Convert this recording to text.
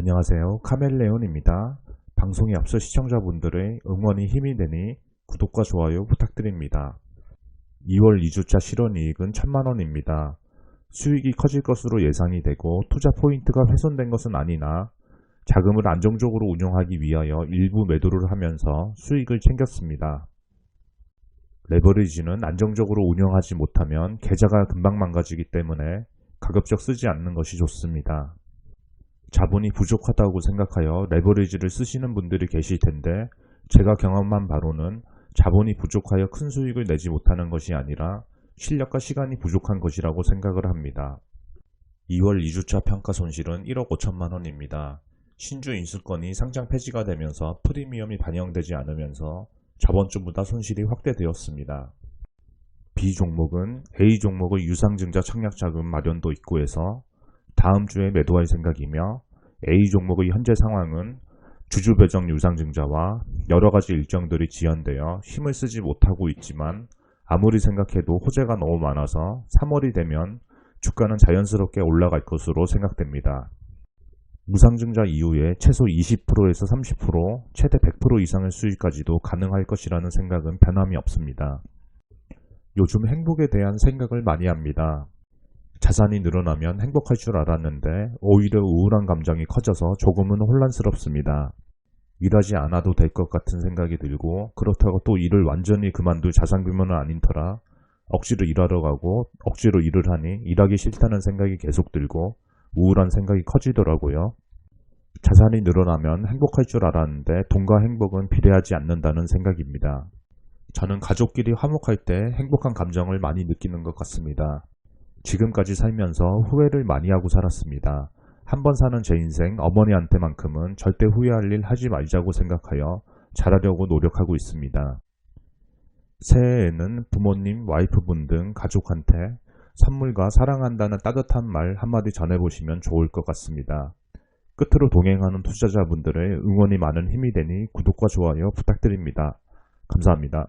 안녕하세요. 카멜레온입니다. 방송에 앞서 시청자분들의 응원이 힘이 되니 구독과 좋아요 부탁드립니다. 2월 2주차 실현이익은 1000만원입니다. 수익이 커질 것으로 예상이 되고 투자 포인트가 훼손된 것은 아니나 자금을 안정적으로 운용하기 위하여 일부 매도를 하면서 수익을 챙겼습니다. 레버리지는 안정적으로 운영하지 못하면 계좌가 금방 망가지기 때문에 가급적 쓰지 않는 것이 좋습니다. 자본이 부족하다고 생각하여 레버리지를 쓰시는 분들이 계실 텐데 제가 경험한 바로는 자본이 부족하여 큰 수익을 내지 못하는 것이 아니라 실력과 시간이 부족한 것이라고 생각을 합니다. 2월 2주차 평가 손실은 1억 5천만 원입니다. 신주 인수권이 상장 폐지가 되면서 프리미엄이 반영되지 않으면서 저번 주보다 손실이 확대되었습니다. B 종목은 A 종목의 유상증자 청약 자금 마련도 있고 해서 다음 주에 매도할 생각이며 A 종목의 현재 상황은 주주 배정 유상증자와 여러 가지 일정들이 지연되어 힘을 쓰지 못하고 있지만 아무리 생각해도 호재가 너무 많아서 3월이 되면 주가는 자연스럽게 올라갈 것으로 생각됩니다. 무상증자 이후에 최소 20%에서 30%, 최대 100% 이상의 수익까지도 가능할 것이라는 생각은 변함이 없습니다. 요즘 행복에 대한 생각을 많이 합니다. 자산이 늘어나면 행복할 줄 알았는데 오히려 우울한 감정이 커져서 조금은 혼란스럽습니다. 일하지 않아도 될 것 같은 생각이 들고 그렇다고 또 일을 완전히 그만둘 자산 규모는 아닌 터라 억지로 일하러 가고 억지로 일을 하니 일하기 싫다는 생각이 계속 들고 우울한 생각이 커지더라고요. 자산이 늘어나면 행복할 줄 알았는데 돈과 행복은 비례하지 않는다는 생각입니다. 저는 가족끼리 화목할 때 행복한 감정을 많이 느끼는 것 같습니다. 지금까지 살면서 후회를 많이 하고 살았습니다. 한 번 사는 제 인생 어머니한테만큼은 절대 후회할 일 하지 말자고 생각하여 잘하려고 노력하고 있습니다. 새해에는 부모님, 와이프분 등 가족한테 선물과 사랑한다는 따뜻한 말 한마디 전해보시면 좋을 것 같습니다. 끝으로 동행하는 투자자분들의 응원이 많은 힘이 되니 구독과 좋아요 부탁드립니다. 감사합니다.